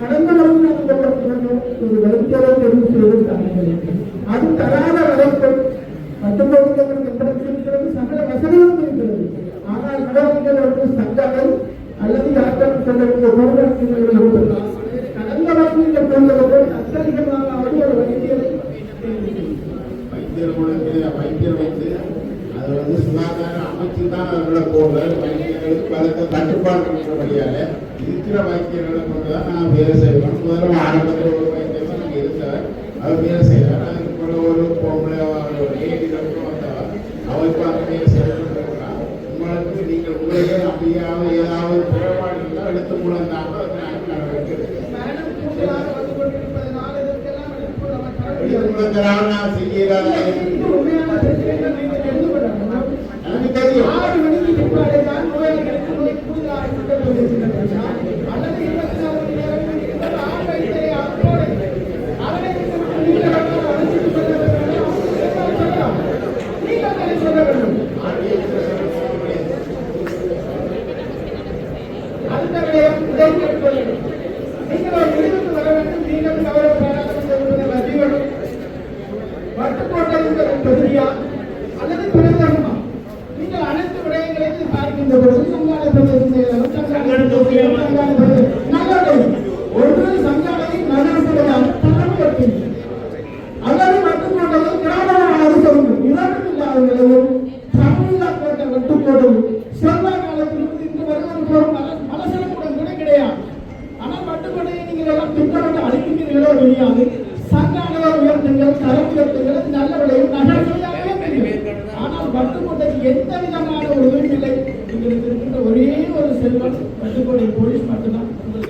கடந்த வருடம் நாம் ஒரு வைத்தியரை தெரிவு செய்து அது தராத வரைக்கும் பத்தொன்பது இருக்கிறது சகல வசதிகளும் இருக்கிறது. ஆனால் சங்கங்கள் அல்லது யாருக்கும் செல்லக்கூடிய ஊழல்கள் இருப்பது கடந்த வருடம் இந்த கொள்வதற்கு அத்தகையமாவது ஒரு வைத்தியரை தெரிவு செய்யும். வைத்தியர்களுக்கு வைத்தியர் வந்து அது வந்து சுகாதார அமைச்சு தான் அவர்களை போடுறாரு வைத்தியர்களுக்கு பலத்த தட்டுப்பாடு இருக்கிறபடியால இருக்கிற வைத்தியர்களை கொண்டு தான் நான் வேலை செய்வேன் முதல்ல ஆரம்பத்தில் ஒரு வைத்தியர் தான் இங்கே இருந்தவர் அவர் வேலை செய்கிறார் அதுக்கு பிறகு ஒரு பொம்பளை டாக்டர் வந்தவர் அவர் இப்போ அந்த வேலை செய்யணும் உங்களுக்கு நீங்கள் உங்களையே அப்படியாவது ஏதாவது குறைபாடு இருந்தால் எடுத்து மூலம் தான் நாங்கள் நடவடிக்கை எடுக்கிறோம் அந்த விடயம் இதை கேட்க நீங்கள் ஒரு முடிவுக்கு வர வேண்டும். நீங்கள் கௌரவ பாராளுமன்ற உறுப்பினர் ரஜீவன் வட்டுக்கோட்டை தொகுதியா அல்லது பிரதமமா நீங்கள் அனைத்து விடயங்களையும் பார்க்கின்ற பொழுது சங்கால பிரதேச பிரதேச அழைக்கிறீர்களோ வெளியாது சங்கானவை உயர்த்துங்கள் தரம் உயர்த்துங்கள் நல்ல விளையும் நகரசபையாகவே தெரியும் ஆனால் வட்டுக்கோட்டைக்கு எந்த விதமான ஒரு உதவியும் இல்லை உங்களுக்கு இருக்கின்ற ஒரே ஒரு செல்வம் வட்டுக்கோட்டை போலீஸ் மட்டும்தான். உங்களுக்கு